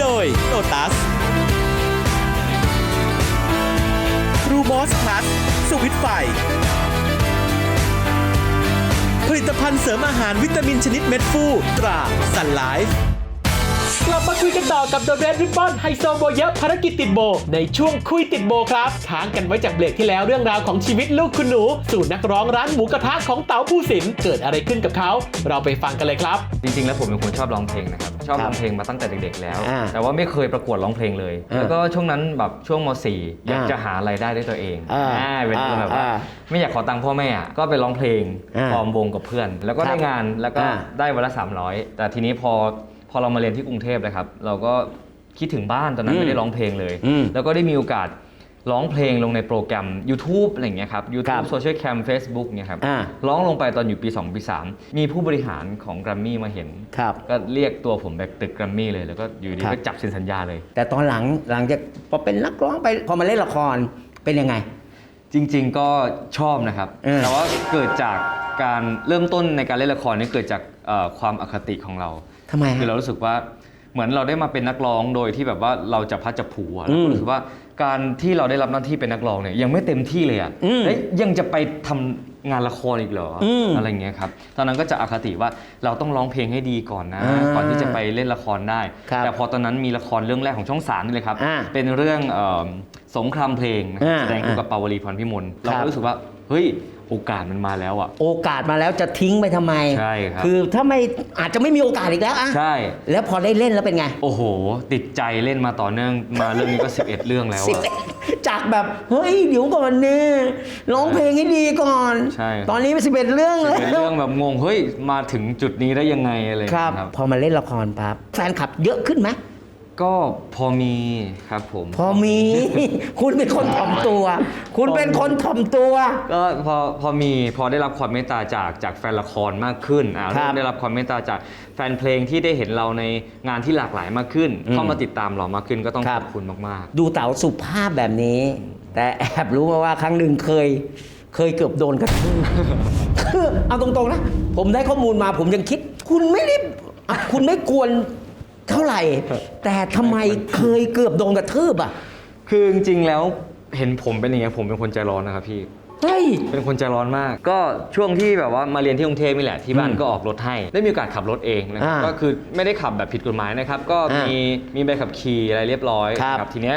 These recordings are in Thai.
โดยโ o ตัสทรูมอสพลัสสวิตไฟ ผลิตภัณฑ์เสริมอาหารวิตามินชนิดเม็ดฟูตราสันไลฟ์กลับมาคุยกันต่อกับ The Red Ribbon ไฮโซโบเยอะภารกิจติดโบ ในช่วงคุยติดโบครับค้างกันไว้จากเบรกที่แล้วเรื่องราวของชีวิตลูกคุณหนู สู่นักร้องร้านหมูกระทะของเต๋าผู้สิน เกิดอะไรขึ้นกับเขา เราไปฟังกันเลยครับ จริงๆ แล้วผมเป็นคนชอบร้องเพลงนะครับ ชอบร้องเพลงมาตั้งแต่เด็กๆแล้ว อ่าแต่ว่าไม่เคยประกวดร้องเพลงเลย อ่าแล้วก็ช่วงนั้นแบบช่วงม .4 อยากอ่าจะหารายได้ด้วยตัวเองอ่าอ่าเป็นอ่าแบบว่าอ่าไม่อยากขอตังค์พ่อแม่อะก็ไปร้องเพลงอ่าฟอร์มวงกับเพื่อน แล้วก็ครับได้งานแล้วก็อ่า ได้วันละ 300 แต่ทีนี้พอพอเรามาเรียนที่กรุงเทพนะครับ เราก็คิดถึงบ้านตอนนั้นอืมไม่ได้ร้องเพลงเลย อืมแล้วก็ได้มีโอกาส ร้องเพลงลงในโปรแกรม YouTube อะไรอย่างเงี้ยครับครั YouTube บ Social Cam Facebook เนี่ยครับอ่าร้องลงไปตอนอยู่ปี 2 ปี 3 มีผู้บริหารของ Grammy มาเห็น ครับก็เรียกตัวผมไปตึกแกรมมี่เลย แล้วก็อยู่ดีครับ ก็จับเซ็นสัญญาเลย แต่ตอนหลังหลังจากพอเป็นนักร้องไปพอมาเล่นละครเป็นยังไง จริง ๆ ก็ชอบนะครับ เออ แต่ว่าเกิดจากการเริ่มต้นในการเล่นละครนี่เกิดจากเอ่อความอคติของเรา ทำไมคือฮะเรารู้สึกว่า เหมือนเราได้มาเป็นนักร้องโดยที่แบบว่าเราจะพัดจะผูอะแล้วอืก็มรู้สึกว่าการที่เราได้รับหน้าที่เป็นนักร้องเนี่ยยังไม่เต็มที่เลยอะอืมเอ้ยยังจะไปทำงานละครอีกเหรออมอะไรอย่างเงี้ยครับตอนนั้นก็จะอคติว่าเราต้องร้องเพลงให้ดีก่อนนะ อ่าก่อนที่จะไปเล่นละครได้ ครับแต่พอตอนนั้นมีละครเรื่องแรกของช่องสามนี่เลยครับ อ่าเป็นเรื่องเอิ่มสงครามเพลงนะครับอ่าแสดงคู่กับปาวลีพรพิมลเราครัก็บรู้สึกว่าเฮ้ย โอกาสมันมาแล้วอะ โอกาสมาแล้วจะทิ้งไปทำไมใช่ครับ คือถ้าไม่อาจจะไม่มีโอกาสอีกแล้วอะใช่ แล้วพอได้เล่นแล้วเป็นไงโอ้โห ติดใจเล่นมาต่อเนื่องมาเรื่องนี้ก็ 11 เรื่องแล้วสิบอะ เอ็ดจากแบบเฮ้ยเดี๋ยวก่อนเนี่ยร้องเพลงให้ดีก่อน ใช่ ตอนนี้เป็นสิบเอ็ดเรื่องแล้วเป็นเรื่องแบบงง เฮ้ย มาถึงจุดนี้ได้ยังไงอะไรอย่างคเงี้รับยครับ พอมาเล่นละครปั๊บแฟนคลับเยอะขึ้นไหม ก็พอมีครับผม พอมี คุณเป็นคนถ่อมตัว คุณเป็นคนถ่อมตัว ก็พอพอมีพอได้รับความเมตตาจากจากแฟนละครมากขึ้นอ่าครัเริ่บมได้รับความเมตตาจากแฟนเพลงที่ได้เห็นเราในงานที่หลากหลายมากขึ้นอืมเข้ามาติดตามเรามากขึ้นก็ต้องครัขบ อบคุณมาก ดูเต๋าสุภาพแบบนี้ แต่แอบรู้มาว่าครั้งหนึ่งเคย เคยเกือบโดนกระทืบ คือเอาตรงๆนะ ผมได้ข้อมูลมาผมยังคิด คุณไม่ได้อะคุณไม่กวน เท่าไหร่ แต่ทำไมเคยเกือบโดนกระทืบอะๆคือจริงๆแล้วเห็นผมเป็นอย่างเงี้ยผมเป็นคนใจร้อนนะครับพี่ เฮ้ย เป็นคนใจร้อนมาก ก็ช่วงที่แบบว่ามาเรียนที่กรุงเทพนี่แหละที่บ้านอืมก็ออกรถให้ ได้มีโอกาสขับรถเองนะครับ อ่าก็คือไม่ได้ขับแบบผิดกฎหมายนะครับ ก็อ่ามีมีมีใบขับขี่อะไรเรียบร้อยครับนะทีเนี้ย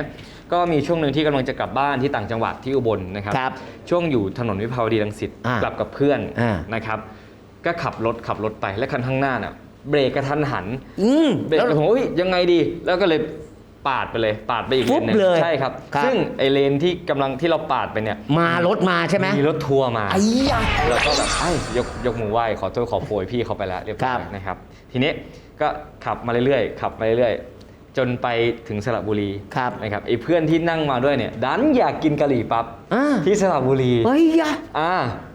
ก็มีช่วงหนึ่งที่กำลังจะกลับบ้านที่ต่างจังหวัดที่อุบลนะครับ ครับช่วงอยู่ถนนวิภาวดีรังสิตอ่ากลับกับเพื่อนอ่านะครับ ก็ขับรถขับรถไปและคันข้างหน้าน่ะ เบรกกระทันหันอืมเบรกแล้ว ผมว่าเฮ้ยยังไงดี แล้วก็เลยปาดไปเลยปาดไปอีกเลฟุ๊บนหนึงเลยใช่ครับ ครับ ซึ่งไอเลนที่กำลังที่เราปาดไปเนี่ยมารถมาใช่ไหมมีรถทัวร์มา ไอ้ยะ เราก็แบบเอ้ยยกยกมือไหว้ขอโทษขอโพยพี่เขาไปแล้วเรียบร้อครัยบ นะครับ ทีนี้ก็ขับมาเรื่อยๆขับมาเรื่อยๆ จนไปถึงสระบุรีครับนะครับไอ้เพื่อนที่นั่งมาด้วยเนี่ยดันอยากกินกะหรี่ปั๊บอ่าที่สระบุรีเฮ้ยยะ อ่า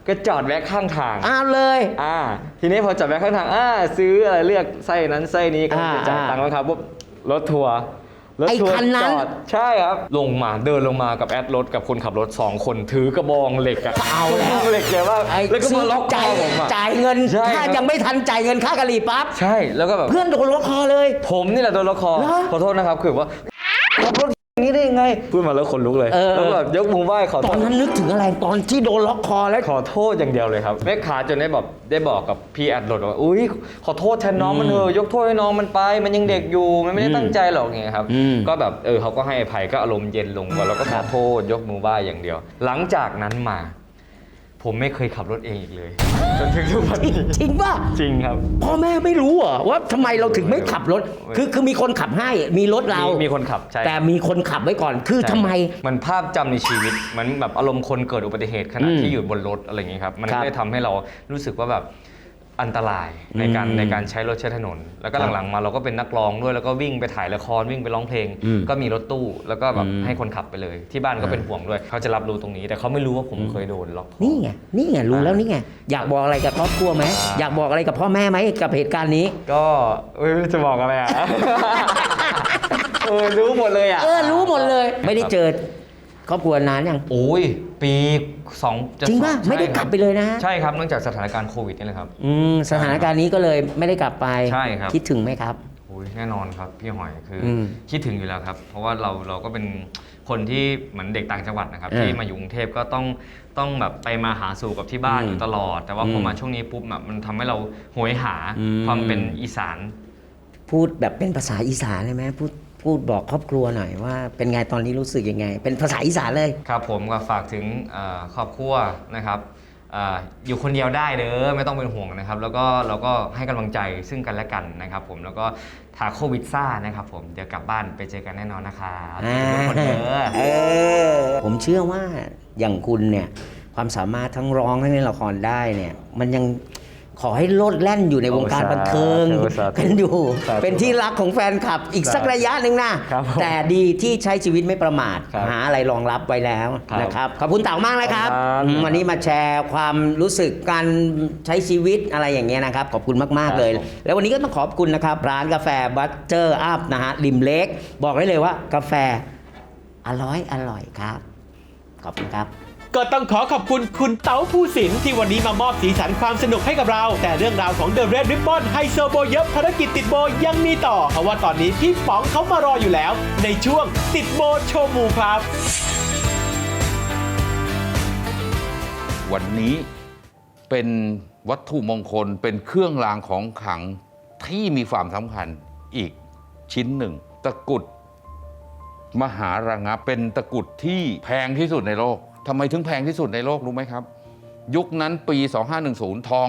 ก็จอดแวะข้างทาง อ้าวเลย อ่า ทีนี้พอจอดแวะข้างทาง อ่า ซื้ออะไรเลือกไส้นั้นไส้นี้ก็อ่าจะจ่ายอ่าตังค์แล้วครับปุ๊บรถทัวร์ รถไอ้ทัวร์คันนั้น จอด ใช่ครับ ลงมาเดินลงมากับแอดรถกับคนขับรถสองคนถือกระบองเหล็กอะเอาแล้ว เหล็กเลยว่าไอ้แล้วก็มาล็อกคจ่าอยผมอะ จ่ายเงิน ใช่ถ้าครับ ยังไม่ทันจ่ายเงินค่ากะหรี่ปั๊บ ใช่ แล้วก็แบบ เพื่อนโดนล็อกคอเลย ผมนี่แหละโดนล็อกคอ เหรอ ขอโทษนะครับ คือว่าขับรถอ ย่างนี้ได้ยังไง พูดมาแล้วขนลุกเลย เออ แล้วแบบยกมือไหว้ขอตโทอนษนั้นนึกถึงอะไรตอนที่โดนล็อกคอแล้ว ขอโทษอย่างเดียวเลยครับแม่ขาจนได้แบบได้บอกกับพี่แอดรถว่าอุ้ยขอโทษแทนน้องมันเถอะยกโทษให้น้องมันไป มันยังเด็กอยู่มันไม่ได้ตั้งใจหรอกอย่างเงี้ยครับ อืม ก็แบบเออเขาก็ให้อภัยก็อารมณ์เย็นลงแล้วก็ขอโทษยกมือไหว้อย่างเดียว หลังจากนั้นมา ผมไม่เคยขับรถเองอีกเลย จนถึงทุกวันนี้จริงป่ะจริงครับ พ่อแม่ไม่รู้เหรอว่าทำไมเราถึงไม่ขับรถ คือคือมีคนขับให้มีรถเรามีมีคนขับใช่แต่มีคนขับไว้ก่อนคือทำไมเหมันภาพจำในชีวิตเหมันแบบอารมณ์คนเกิดอุบัติเหตุขณะอืมที่อยู่บนรถอะไรอย่างงี้ครับ มันครัก็บเลยทำให้เรารู้สึกว่าแบบ อันตรายในการอืมในการใช้รถใช้ถนน แล้วก็ครับหลังๆมาเราก็เป็นนักร้องด้วยแล้วก็วิ่งไปถ่ายละครวิ่งไปร้องเพลงอืมก็มีรถตู้แล้วก็แบบอืมให้คนขับไปเลย ที่บ้านก็เป็นห่วงด้วย เขาจะรับรู้ตรงนี้ แต่เขาไม่รู้ว่าผมเคยโดนล็อกคอนี่ไงนี่ไงรู้แล้วนี่ไงอยากบอกอะไรกับครอบครัวไหมอ่าอยากบอกอะไรกับพ่อแม่ไหมกับเหตุการณ์นี้ ก็เอ้ยจะบอกอะไรอะเออรู้หมดเลยอะเออรู้หมดเลย ไม่ได้เจอ ครอบครัวนานยังโอ้ยปีสองจริงป่ะใช่ไม่ได้กลับไปเลยนะฮะใช่ครับเนื่องจากสถานการณ์โควิดนี่แหละครับ อืมสถานการณ์นี้ก็เลยไม่ได้กลับไปใช่ครับ คิดถึงไหมครับ โอ้อุ๊ยแน่นอนครับพี่หอยคืออมคิดถึงอยู่แล้วครับ เพราะว่าเราเราก็เป็นคนที่เหมือนเด็กต่างจังหวัดนะครับ เออที่มาอยู่กรุงเทพก็ต้องต้องแบบไปมาหาสู่กับที่บ้านอืมอยู่ตลอด แต่ว่าพอมมาช่วงนี้ปุ๊บแบบมันทำให้เราโหยหาอืม ความเป็นอีสาน พูดแบบเป็นภาษาอีสานเลยไหมพูด พูดบอกครอบครัวหน่อยว่าเป็นไงตอนนี้รู้สึกยังไง เป็นภาษาอีสานเลย ครับผมก็ฝากถึงเอ่อครอบครัวนะครับเอ่ออยู่คนเดียวได้เด้อไม่ต้องเป็นห่วงนะครับ แล้วก็เราก็ให้กำลังใจซึ่งกันและกันนะครับ ผมแล้วก็ถ้าโควิดซ่านะครับผมเดี๋ยวกลับบ้านไปเจอกันแน่นอนนะครับทุกคนเด้อ เออผมเชื่อว่าอย่างคุณเนี่ยความสามารถทั้งร้องทั้งเล่นละครได้เนี่ย มันยัง ขอให้โลดแล่นอยู่ในวงการบันเทิงโอ้สาธุกันอยู่สาธุเป็นที่รักของแฟนคลับอีกสักระยะหนึ่งนะครับผมแต่ดีที่ใช้ชีวิตไม่ประมาทครับหาอะไรรองรับไว้แล้วครับนะครับขอบคุณเต่ามากนะครับครับอืมวันนี้มาแชร์ความรู้สึกการใช้ชีวิตอะไรอย่างเงี้ยนะครับ ขอบคุณมากๆเลยครับผมแล้ววันนี้ก็ต้องขอบคุณนะครับร้านกาแฟบัตเจอร์อัพนะฮะริมเล็ก บอกได้เลยว่ากาแฟอร่อยอร่อยครับ ขอบคุณครับ ก็ต้องขอขอบคุณคุณเต๋าภูสินทร์ที่วันนี้มามอบสีสันความสนุกให้กับเรา แต่เรื่องราวของ The Red Ribbon ไฮโซโบเยอะภารกิจติดโบยังมีต่อ เพราะว่าตอนนี้พี่ป๋องเขามารออยู่แล้ว ในช่วงติดโบโชว์มูครับวันนี้เป็นวัตถุมงคลเป็นเครื่องรางของขลังที่มีความสำคัญอีกชิ้นหนึ่ง ตะกุดมหาระงับเป็นตะกุดที่แพงที่สุดในโลก ทำไมถึงแพงที่สุดในโลกรู้ไหมครับ ยุคนั้นปี 2510 ทอง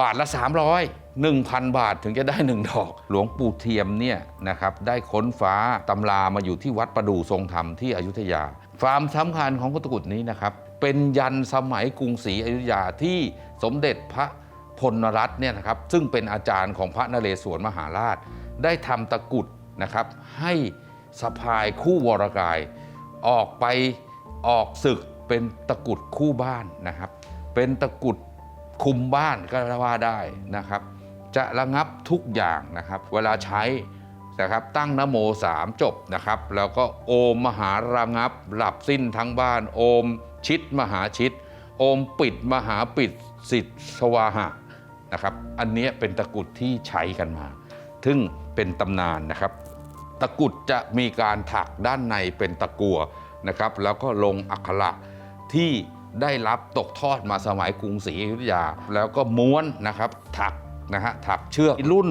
บาทละ 300 1,000 บาทถึงจะได้หนึ่งดอก หลวงปู่เทียมเนี่ยนะครับได้ค้นฟ้าตำรามาอยู่ที่วัดประดู่ทรงธรรมที่อยุธยาความสำคัญของตะกุดนี้นะครับ เป็นยันสมัยกรุงศรีอยุธยาที่สมเด็จพระพลนรัตน์เนี่ยนะครับซึ่งเป็นอาจารย์ของพระนเรศวรมหาราช ได้ทำตะกุดนะครับ ให้สะพายคู่วรกาย ออกไปออกศึก เป็นตะกุดคู่บ้านนะครับ เป็นตะกุดคุมบ้านก็ว่าได้นะครับ จะระงับทุกอย่างนะครับ เวลาใช้นะครับตั้งนโมสามจบนะครับ แล้วก็โอมมหาระงับ หลับสิ้นทั้งบ้าน โอมชิดมหาชิด โอมปิดมหาปิดสิทธสวาหะนะครับ อันนี้เป็นตะกุดที่ใช้กันมา ซึ่งเป็นตำนานนะครับ ตะกุดจะมีการถักด้านในเป็นตะกัวนะครับ แล้วก็ลงอักขระ ที่ได้รับตกทอดมาสมัยกรุงศรีอยุธยา แล้วก็ม้วนนะครับถักนะฮะถักเชือกรุ่น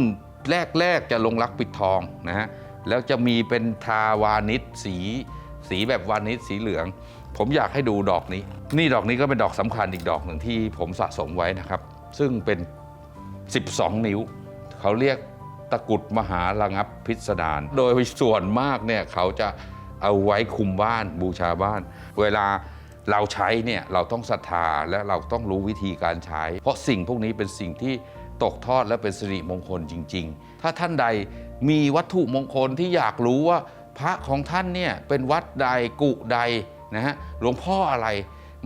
แรก ๆ จะลงรักปิดทองนะฮะแล้วจะมีเป็นทาวานิชสี สีแบบวานิชสีเหลือง ผมอยากให้ดูดอกนี้ นี่ดอกนี้ก็เป็นดอกสำคัญอีกดอกหนึ่งที่ผมสะสมไว้นะครับ ซึ่งเป็น 12 นิ้ว เขาเรียกตะกรุดมหาระงับพิสดารโดยส่วนมากเนี่ยเขาจะเอาไว้คุมบ้านบูชาบ้าน เวลา เราใช้เนี่ยเราต้องศรัทธาและเราต้องรู้วิธีการใช้ เพราะสิ่งพวกนี้เป็นสิ่งที่ตกทอดและเป็นสิริมงคลจริง ๆ ถ้าท่านใดมีวัตถุมงคลที่อยากรู้ว่าพระของท่านเนี่ยเป็นวัดใดกุใดนะฮะหลวงพ่ออะไร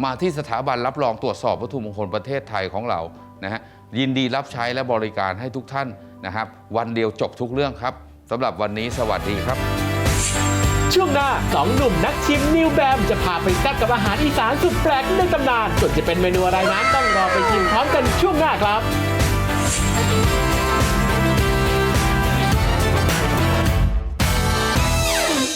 มาที่สถาบันรับรองตรวจสอบวัตถุมงคลประเทศไทยของเรานะฮะยินดีรับใช้และบริการให้ทุกท่านนะครับ วันเดียวจบทุกเรื่องครับสำหรับวันนี้สวัสดีครับ ช่วงหน้าสองหนุ่มนักชิมนิวแบมจะพาไปแซ่บกับอาหารอีสานสุดแปลกในตำนานส่วนจะเป็นเมนูอะไรนั้นต้องรอไปชิมพร้อมกันช่วงหน้าครับ